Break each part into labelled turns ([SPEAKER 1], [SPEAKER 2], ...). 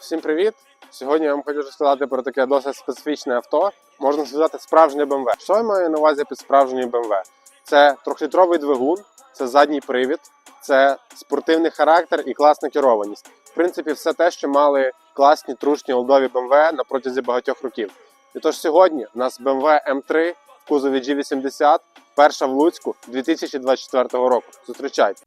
[SPEAKER 1] Всім привіт! Сьогодні я вам хочу розказати про таке досить специфічне авто. Можна сказати, справжнє BMW. Що я маю на увазі під справжньою BMW? Це трьохлітровий двигун, це задній привід, це спортивний характер і класна керованість. В принципі, все те, що мали класні трушні олдові BMW на протязі багатьох років. І тож сьогодні у нас BMW M3 в кузові G80, перша в Луцьку 2024 року. Зустрічайте!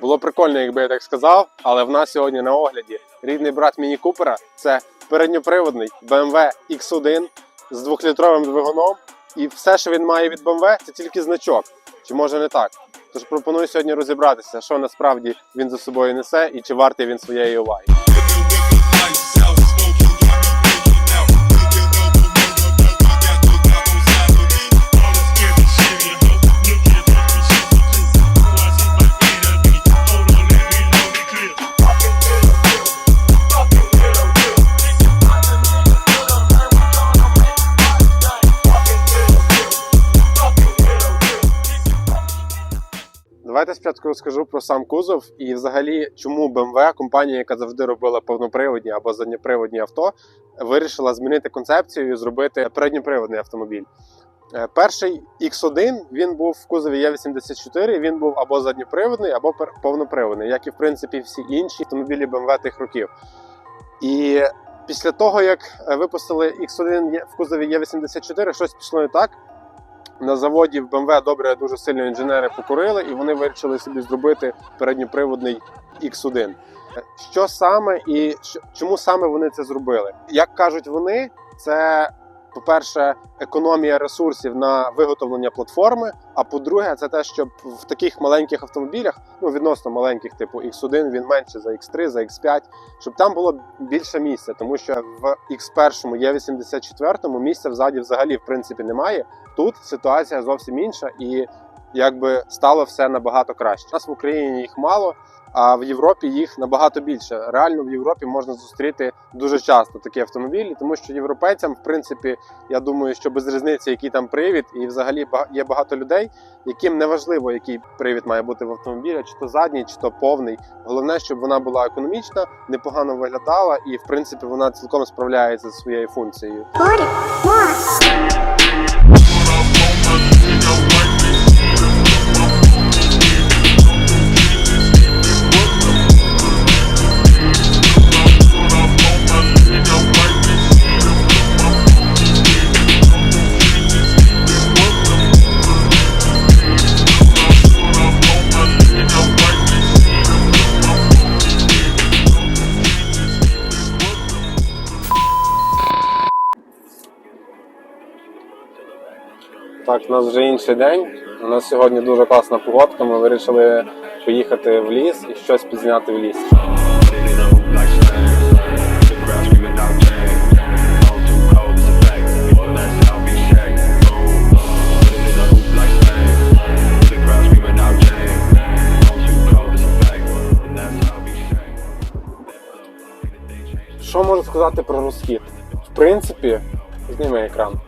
[SPEAKER 1] Було прикольно, якби я так сказав, але в нас сьогодні на огляді рідний брат Міні Купера це передньоприводний BMW X1 з двохлітровим двигуном. І все, що він має від BMW, це тільки значок. Чи може не так? Тож пропоную сьогодні розібратися, що насправді він за собою несе і чи вартий він своєї уваги. Давайте спочатку розкажу про сам кузов і взагалі, чому BMW, компанія, яка завжди робила повноприводні або задньоприводні авто, вирішила змінити концепцію і зробити передньоприводний автомобіль. Е, Перший X1 він був в кузові Е84, він був або задньоприводний, або повноприводний, як і в принципі всі інші автомобілі BMW тих років. І після того, як е, випустили X1 в кузові Е84, щось пішло не так. На заводі в BMW добре дуже сильно інженери покурили, і вони вирішили собі зробити передньоприводний X1. Що саме і чому саме вони це зробили? Як кажуть вони, це по-перше, економія ресурсів на виготовлення платформи. А по-друге, це те, щоб в таких маленьких автомобілях, ну відносно маленьких, типу X1, він менше за X3, за X5, щоб там було більше місця, тому що в X1 є 84 місця взаді взагалі в принципі немає. Тут ситуація зовсім інша, і якби стало все набагато краще. У нас в Україні їх мало, а в Європі їх набагато більше. Реально в Європі можна зустріти дуже часто такі автомобілі, тому що європейцям, в принципі, я думаю, що без різниці, який там привід, і взагалі є багато людей, яким не важливо, який привід має бути в автомобілі, чи то задній, чи то повний. Головне, щоб вона була економічна, непогано виглядала, і в принципі вона цілком справляється зі своєю функцією. У нас вже інший день. У нас сьогодні дуже класна погодка. Ми вирішили поїхати в ліс і щось підзняти в лісі. Що можу сказати про розхід? В принципі, зніми екран.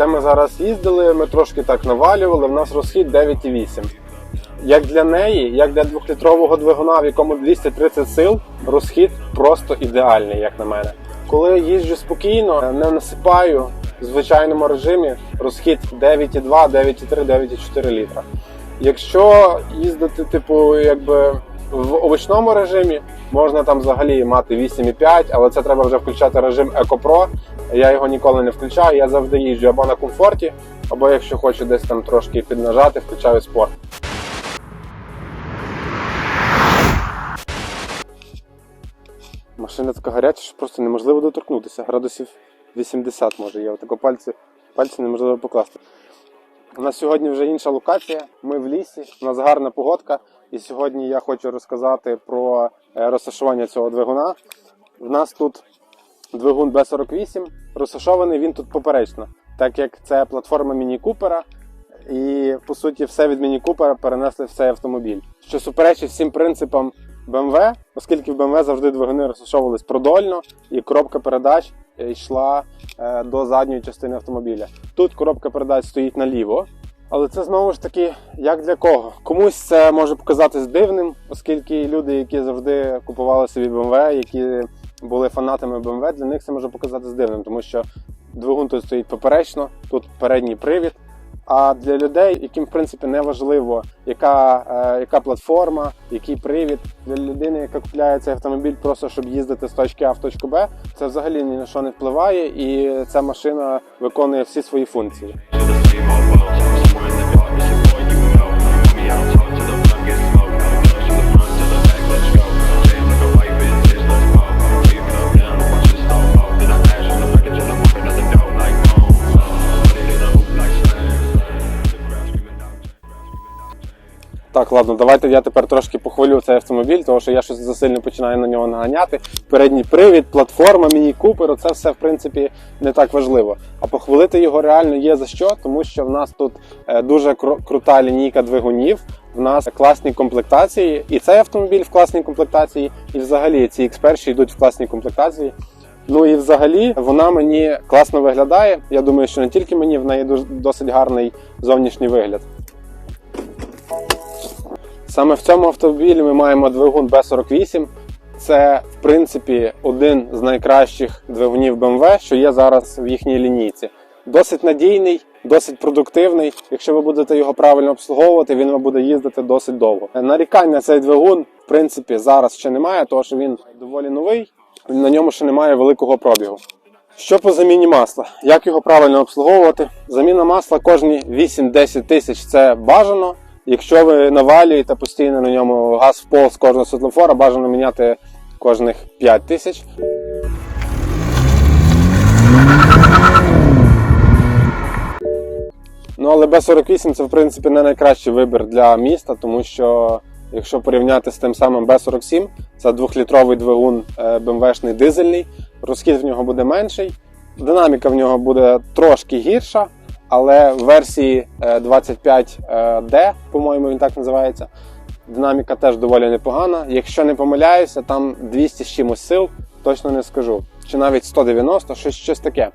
[SPEAKER 1] Це ми зараз їздили, ми трошки так навалювали, в нас розхід 9,8. Як для неї, як для двохлітрового двигуна, в якому 230 сил, розхід просто ідеальний, як на мене. Коли їжджу спокійно, не насипаю в звичайному режимі розхід 9,2, 9,3, 9,4 літра. Якщо їздити, типу, якби в овочному режимі, можна там взагалі мати 8,5, але це треба вже включати режим EcoPro. Я його ніколи не включаю. Я завжди їжджу або на комфорті, або якщо хочу десь там трошки піднажати, включаю спорт. Машина така гаряча, що просто неможливо доторкнутися. Градусів 80 може є. Отако пальці, пальці неможливо покласти. У нас сьогодні вже інша локація. Ми в лісі, у нас гарна погодка. І сьогодні я хочу розказати про е, розташування цього двигуна. В нас тут двигун B48, розташований він тут поперечно, так як це платформа Міні Купера. І по суті, все від Міні Купера перенесли в цей автомобіль, що суперечить всім принципам BMW, оскільки в BMW завжди двигуни розташовувались продольно, і коробка передач йшла е, до задньої частини автомобіля. Тут коробка передач стоїть наліво, Але це знову ж таки, як для кого? Комусь це може показатись дивним, оскільки люди, які завжди купували собі BMW, які були фанатами BMW, для них це може показатись дивним, тому що двигун тут стоїть поперечно, тут передній привід. А для людей, яким в принципі не важливо, яка, е, яка платформа, який привід, для людини, яка купляє цей автомобіль просто щоб їздити з точки А в точку Б, це взагалі ні на що не впливає, і ця машина виконує всі свої функції. Так, ладно, давайте я тепер трошки похвалю цей автомобіль, тому що я щось засильно починаю на нього наганяти. Передній привід, платформа, міні-купер, це все в принципі не так важливо. А похвалити його реально є за що, тому що в нас тут е, дуже крута лінійка двигунів, в нас класні комплектації, і цей автомобіль в класній комплектації, і взагалі ці X1 йдуть в класній комплектації. Ну і взагалі вона мені класно виглядає. Я думаю, що не тільки мені, в неї досить гарний зовнішній вигляд. Саме в цьому автомобілі ми маємо двигун B48. Це, в принципі, один з найкращих двигунів BMW, що є зараз в їхній лінійці. Досить надійний, досить продуктивний. Якщо ви будете його правильно обслуговувати, він вам буде їздити досить довго. Нарікань на цей двигун, в принципі, зараз ще немає, тому що він доволі новий, на ньому ще немає великого пробігу. Що по заміні масла? Як його правильно обслуговувати? Заміна масла кожні 8-10 тисяч це бажано. Якщо ви навалюєте постійно на ньому газ в пол з кожного світлофора, бажано міняти кожних 5 тисяч. Ну але Б48 це в принципі не найкращий вибір для міста, тому що якщо порівняти з тим самим Б47, це двохлітровий двигун е, BMW-шний дизельний, розхід в нього буде менший, динаміка в нього буде трошки гірша, але в версії е, 25D, по-моєму, він так називається. Динаміка теж доволі непогана. Якщо не помиляюся, там 200 з чимось сил, точно не скажу. Чи навіть 190, щось, щось таке.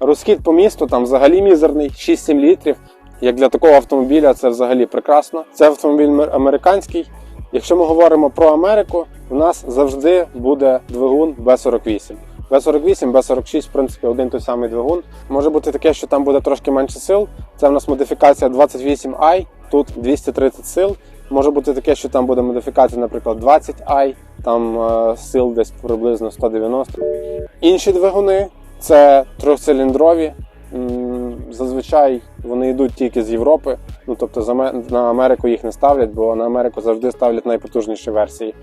[SPEAKER 1] Розхід по місту там взагалі мізерний, 6-7 літрів. Як для такого автомобіля, це взагалі прекрасно. Це автомобіль американський. Якщо ми говоримо про Америку, у нас завжди буде двигун B48. B48, B46, в принципі, один той самий двигун. Може бути таке, що там буде трошки менше сил. Це в нас модифікація 28i, тут 230 сил. Може бути таке, що там буде модифікація, наприклад, 20i, там е, сил десь приблизно 190. Інші двигуни це трьохциліндрові. Зазвичай вони йдуть тільки з Європи. Ну тобто на Америку їх не ставлять, бо на Америку завжди ставлять найпотужніші версії.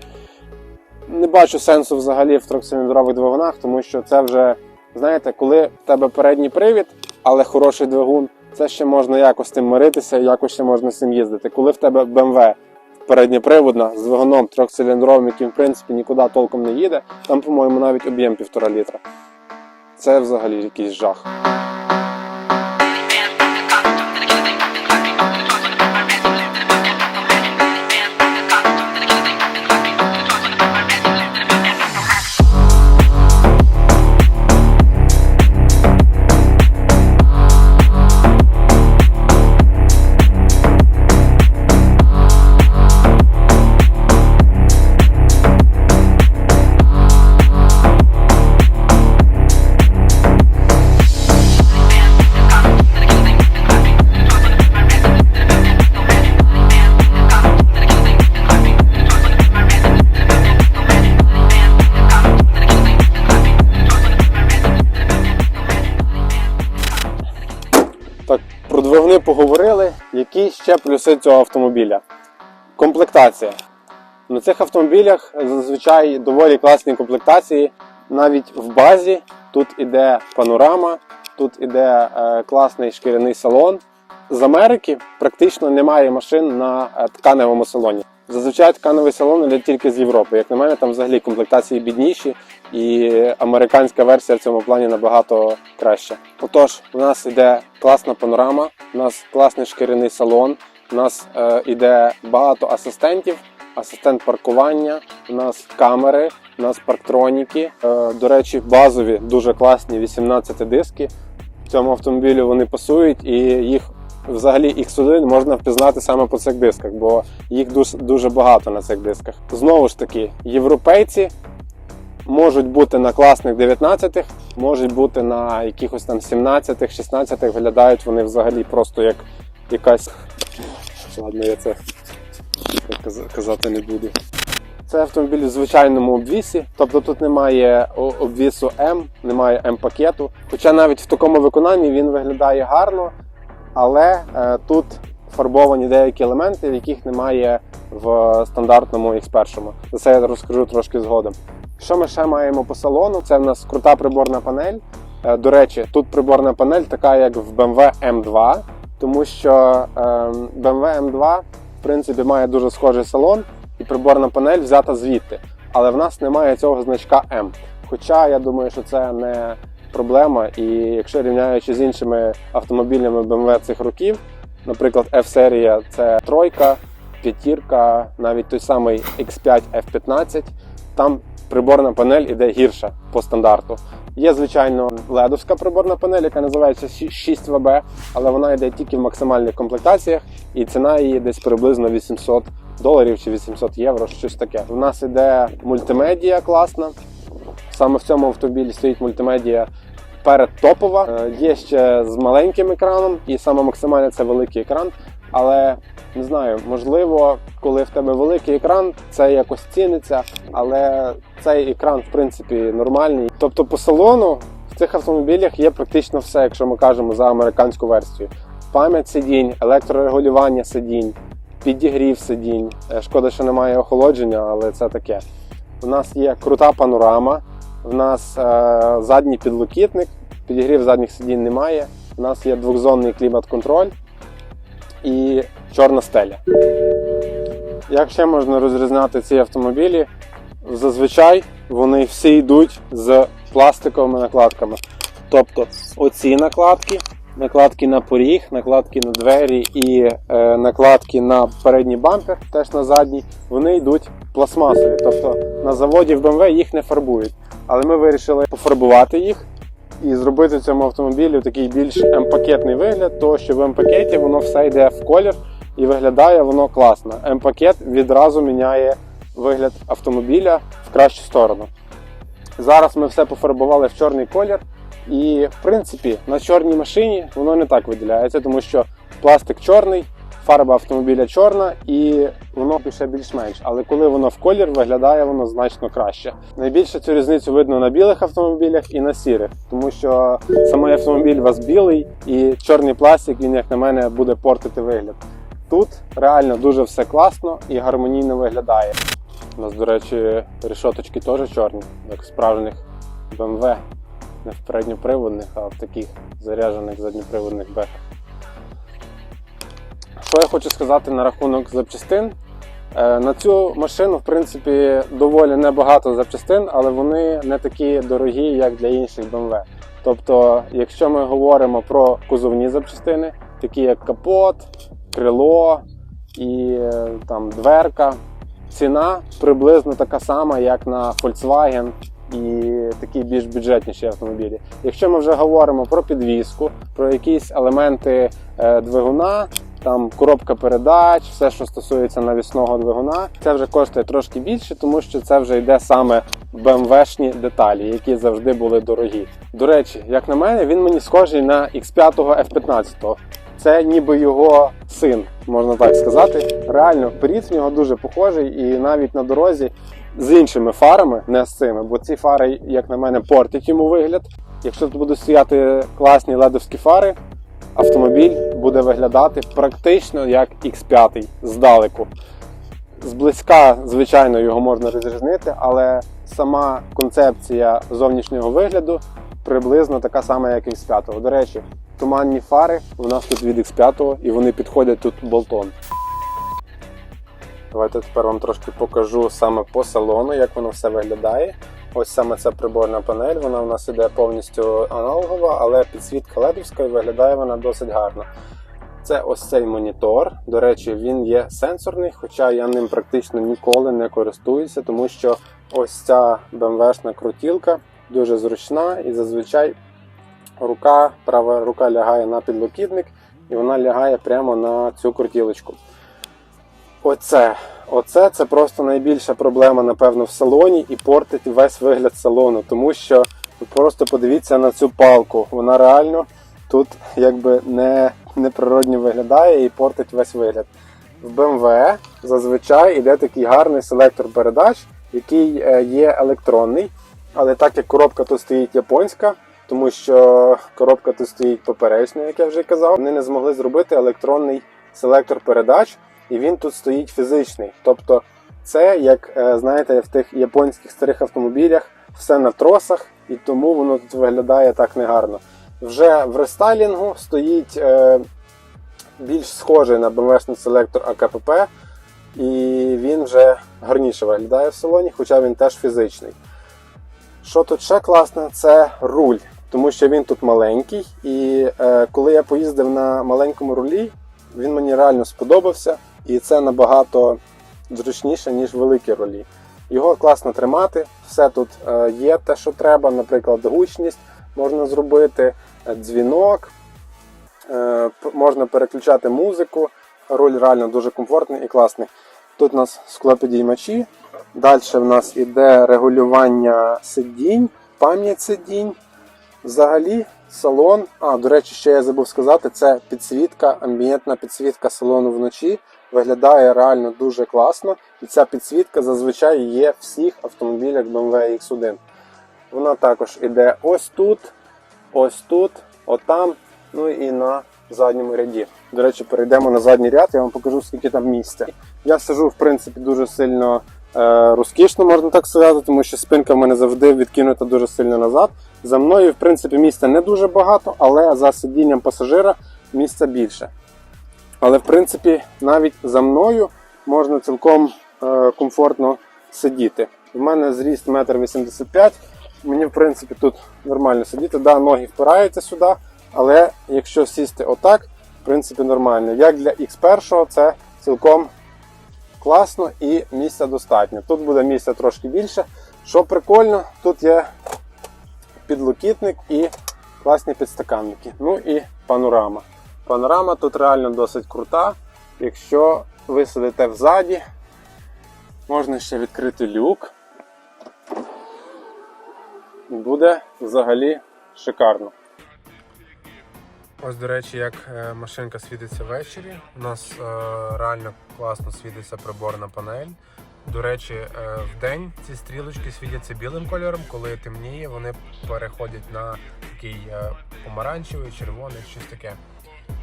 [SPEAKER 1] Не бачу сенсу взагалі в трьохциліндрових двигунах, тому що це вже, знаєте, коли в тебе передній привід, але хороший двигун, це ще можна якось тим миритися, якось ще можна з цим їздити. Коли в тебе BMW передньоприводна з двигуном трьохциліндровим, яким в принципі нікуди толком не їде, там, по-моєму, навіть об'єм півтора літра. Це взагалі якийсь жах. Які ще плюси цього автомобіля? Комплектація. На цих автомобілях зазвичай доволі класні комплектації. Навіть в базі тут іде панорама, тут іде е, класний шкіряний салон. З Америки практично немає машин на е, тканевому салоні. Зазвичай тканевий салон іде тільки з Європи. Як на мене, там взагалі комплектації бідніші, і американська версія в цьому плані набагато краща. Отож, у нас іде класна панорама, у нас класний шкіряний салон, у нас е, іде багато асистентів, асистент паркування, у нас камери, у нас парктроніки. Е, до речі, базові дуже класні 18 диски. В цьому автомобілі вони пасують і їх взагалі X1 можна впізнати саме по цих дисках, бо їх дуже, багато на цих дисках. Знову ж таки, європейці можуть бути на класних 19-х, можуть бути на якихось там 17-х, 16-х, виглядають вони взагалі просто як якась. Ладно, я це казати не буду. Це автомобіль в звичайному обвісі, тобто тут немає обвісу М, немає М-пакету. Хоча навіть в такому виконанні він виглядає гарно, але е, тут фарбовані деякі елементи, яких немає в стандартному X1. За це я розкажу трошки згодом. Що ми ще маємо по салону? Це в нас крута приборна панель. Е, До речі, тут приборна панель така, як в BMW M2, тому що е, BMW M2 в принципі має дуже схожий салон, і приборна панель взята звідти. Але в нас немає цього значка M. Хоча я думаю, що це не проблема. І якщо рівняючи з іншими автомобілями BMW цих років, наприклад, F-серія це тройка, п'ятірка, навіть той самий X5 F15, там приборна панель іде гірша по стандарту. Є, звичайно, ледовська приборна панель, яка називається 6ВБ, але вона йде тільки в максимальних комплектаціях, і ціна її десь приблизно 800 доларів чи 800 євро, щось таке. У нас іде мультимедія класна. Саме в цьому автомобілі стоїть мультимедія передтопова. Е, Є ще з маленьким екраном, і саме максимальне це великий екран. Але не знаю, можливо, коли в тебе великий екран, це якось ціниться, але цей екран, в принципі, нормальний. Тобто по салону в цих автомобілях є практично все, якщо ми кажемо за американську версію. Пам'ять сидінь, електрорегулювання сидінь, підігрів сидінь. Е, Шкода, що немає охолодження, але це таке. У нас є крута панорама, в нас е, задній підлокітник, підігрів задніх сидінь немає. У нас є двохзонний клімат-контроль і чорна стеля. Як ще можна розрізняти ці автомобілі? Зазвичай вони всі йдуть з пластиковими накладками. Тобто оці накладки, накладки на поріг, накладки на двері і е, накладки на передній бампер, теж на задній, вони йдуть пластмасові. Тобто на заводі в BMW їх не фарбують. Але ми вирішили пофарбувати їх і зробити цьому автомобілю такий більш М-пакетний вигляд, тому що в М-пакеті воно все йде в колір і виглядає воно класно. М-пакет відразу міняє вигляд автомобіля в кращу сторону. Зараз ми все пофарбували в чорний колір, і в принципі на чорній машині воно не так виділяється, тому що пластик чорний, фарба автомобіля чорна, і воно ще більш-менш. Але коли воно в колір, виглядає воно значно краще. Найбільше цю різницю видно на білих автомобілях і на сірих, тому що самий автомобіль у вас білий, і чорний пластик він, як на мене, буде портити вигляд. Тут реально дуже все класно і гармонійно виглядає. У нас, до речі, решоточки теж чорні, як справжніх BMW. Не в передньоприводних, а в таких заряджених задньоприводних бехах. Що я хочу сказати на рахунок запчастин? Е, На цю машину, в принципі, доволі небагато запчастин, але вони не такі дорогі, як для інших BMW. Тобто, якщо ми говоримо про кузовні запчастини, такі як капот, крило і е, там дверка, ціна приблизно така сама, як на Volkswagen і такі більш бюджетніші автомобілі. Якщо ми вже говоримо про підвізку, про якісь елементи е, двигуна, там коробка передач, все, що стосується навісного двигуна, це вже коштує трошки більше, тому що це вже йде саме BMW-шні деталі, які завжди були дорогі. До речі, як на мене, він мені схожий на X5 F15. Це ніби його син, можна так сказати. Реально, перід в нього дуже похожий, і навіть на дорозі з іншими фарами, не з цими, бо ці фари, як на мене, портять йому вигляд. Якщо тут будуть стояти класні ледовські фари, автомобіль буде виглядати практично як X5 здалеку. Зблизька, звичайно, його можна розрізнити, але сама концепція зовнішнього вигляду приблизно така сама, як X5. До речі, туманні фари у нас тут від X5 і вони підходять тут болтон. Давайте тепер вам трошки покажу саме по салону, як воно все виглядає. Ось саме ця приборна панель, вона у нас іде повністю аналогова, але підсвітка ледовська і виглядає вона досить гарно. Це ось цей монітор. До речі, він є сенсорний, хоча я ним практично ніколи не користуюся, тому що ось ця BMW-шна крутілка дуже зручна і зазвичай рука, права рука лягає на підлокітник і вона лягає прямо на цю крутілочку. Оце, оце це просто найбільша проблема, напевно, в салоні і портить весь вигляд салону, тому що ви просто подивіться на цю палку. Вона реально тут якби не, неприродньо виглядає і портить весь вигляд. В BMW зазвичай йде такий гарний селектор передач, який е, є електронний, але так як коробка тут стоїть японська, тому що коробка тут стоїть поперечна, як я вже казав, вони не змогли зробити електронний селектор передач, і він тут стоїть фізичний. Тобто, це як е, знаєте, в тих японських старих автомобілях все на тросах, і тому воно тут виглядає так негарно. Вже в рестайлінгу стоїть е, більш схожий на BMW селектор АКПП, і він вже гарніше виглядає в салоні, хоча він теж фізичний. Що тут ще класне, це руль, тому що він тут маленький. І е, коли я поїздив на маленькому рулі, він мені реально сподобався, і це набагато зручніше, ніж великі рулі. Його класно тримати, все тут е, є те, що треба, наприклад, гучність можна зробити, е, дзвінок, е, можна переключати музику. Руль реально дуже комфортний і класний. Тут у нас склопідіймачі, Далі в нас іде регулювання сидінь, пам'ять сидінь. Взагалі, салон. А, до речі, ще я забув сказати, це підсвітка, амбієнтна підсвітка салону вночі. Виглядає реально дуже класно. І ця підсвітка зазвичай є в всіх автомобілях BMW X1. Вона також іде ось тут, ось тут, отам, ну і на задньому ряді. До речі, перейдемо на задній ряд, я вам покажу, скільки там місця. Я сижу, в принципі, дуже сильно е, розкішно, можна так сказати, тому що спинка в мене завжди відкинута дуже сильно назад. За мною, в принципі, місця не дуже багато, але за сидінням пасажира місця більше. Але в принципі, навіть за мною можна цілком е, комфортно сидіти. У мене зріст 1,85 м. Мені, в принципі, тут нормально сидіти. Да, ноги впираються сюди, але якщо сісти отак, в принципі, нормально. Як для X1 це цілком класно і місця достатньо. Тут буде місця трошки більше. Що прикольно, тут є підлокітник і класні підстаканники. Ну і панорама. Панорама тут реально досить крута. Якщо ви сидите взаді, можна ще відкрити люк. Буде взагалі шикарно. Ось, до речі, як е, машинка світиться ввечері. У нас е, реально класно світиться приборна панель. До речі, е, в день ці стрілочки світяться білим кольором, коли темніє, вони переходять на такий е, помаранчевий, червоний, щось таке.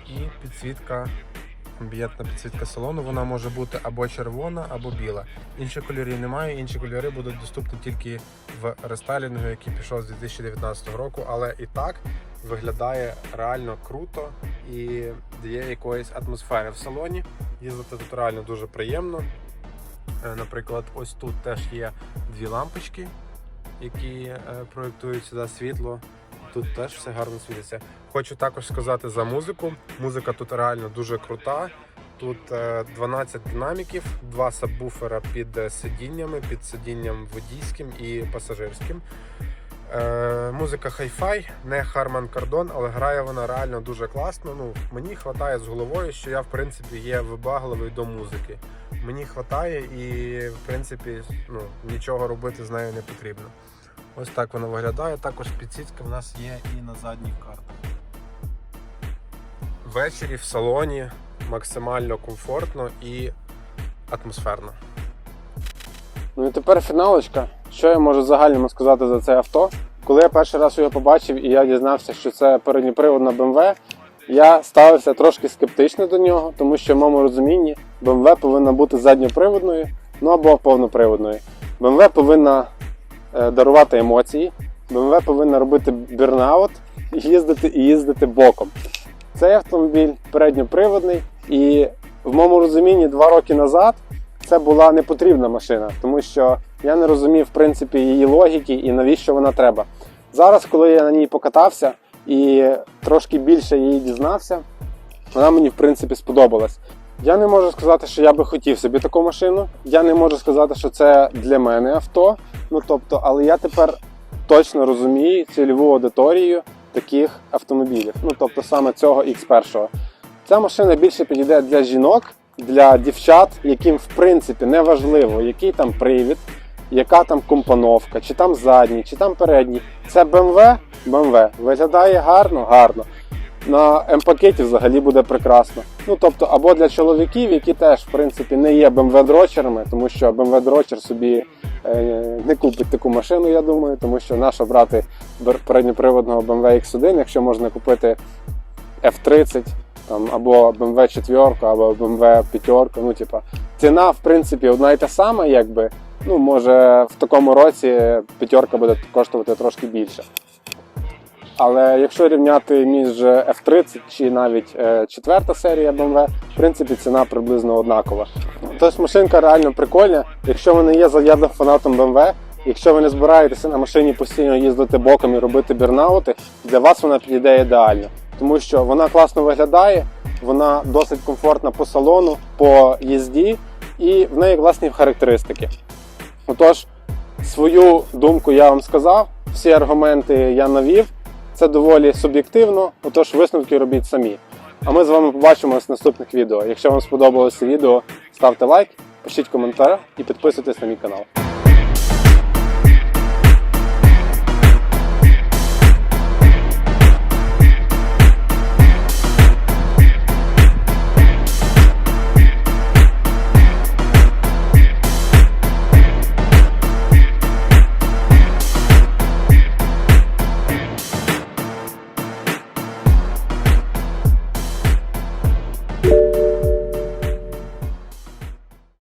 [SPEAKER 1] І підсвітка, амбієнтна підсвітка салону, вона може бути або червона, або біла. Інших кольорів немає, інші кольори будуть доступні тільки в рестайлінгу, який пішов з 2019 року, але і так виглядає реально круто і дає якоїсь атмосфери в салоні. Їздити тут реально дуже приємно. Е, Наприклад, ось тут теж є дві лампочки, які е, проєктують сюди світло. Тут теж все гарно світиться. Хочу також сказати за музику. Музика тут реально дуже крута. Тут е, 12 динаміків, два сабвуфера під е, сидіннями, під сидінням водійським і пасажирським. Е, музика хай-фай, не Harman Kardon, але грає вона реально дуже класно. Ну, мені вистачає з головою, що я в принципі є вибагливий до музики. Мені вистачає і в принципі ну, нічого робити з нею не потрібно. Ось так вона виглядає. Також підсітка в нас є і на задніх картах. Ввечері в салоні максимально комфортно і атмосферно. Ну і тепер фіналочка. Що я можу загальному сказати за це авто? Коли я перший раз його побачив і я дізнався, що це передньоприводна BMW, я ставився трошки скептично до нього, тому що в моєму розумінні BMW повинна бути задньоприводною, ну або повноприводною. BMW повинна дарувати емоції, BMW повинна робити бірнаут їздити і їздити боком. Цей автомобіль передньоприводний, і в моєму розумінні два роки назад це була непотрібна машина, тому що я не розумів в принципі її логіки і навіщо вона треба. Зараз, коли я на ній покатався і трошки більше її дізнався, вона мені в принципі сподобалась. Я не можу сказати, що я би хотів собі таку машину. Я не можу сказати, що це для мене авто. Ну тобто, але я тепер точно розумію цільову аудиторію таких автомобілів. Ну тобто саме цього X1. Ця машина більше підійде для жінок, для дівчат, яким в принципі не важливо, який там привід, яка там компоновка, чи там задній, чи там передній. Це BMW, BMW. Виглядає гарно, гарно. На М-пакеті взагалі буде прекрасно. Ну тобто, або для чоловіків, які теж в принципі не є BMW дрочерами, тому що BMW дрочер собі е, не купить таку машину, я думаю, тому що нащо брати передньоприводного BMW X1, якщо можна купити F30 там, або BMW 4, або BMW 5. Ну, типа, ціна, в принципі, одна і та сама, якби. Ну, може, в такому році п'ятерка буде коштувати трошки більше. Але якщо рівняти між F30 чи навіть е, четверта серія BMW, в принципі, ціна приблизно однакова. Тож машинка реально прикольна. Якщо ви не є заядлим фанатом BMW, якщо ви не збираєтеся на машині постійно їздити боком і робити бірнаути, для вас вона підійде ідеально. Тому що вона класно виглядає, вона досить комфортна по салону, по їзді, і в неї класні характеристики. Отож, свою думку я вам сказав, всі аргументи я навів. Це доволі суб'єктивно, отож висновки робіть самі. А ми з вами побачимось в наступних відео. Якщо вам сподобалося відео, ставте лайк, пишіть коментар і підписуйтесь на мій канал.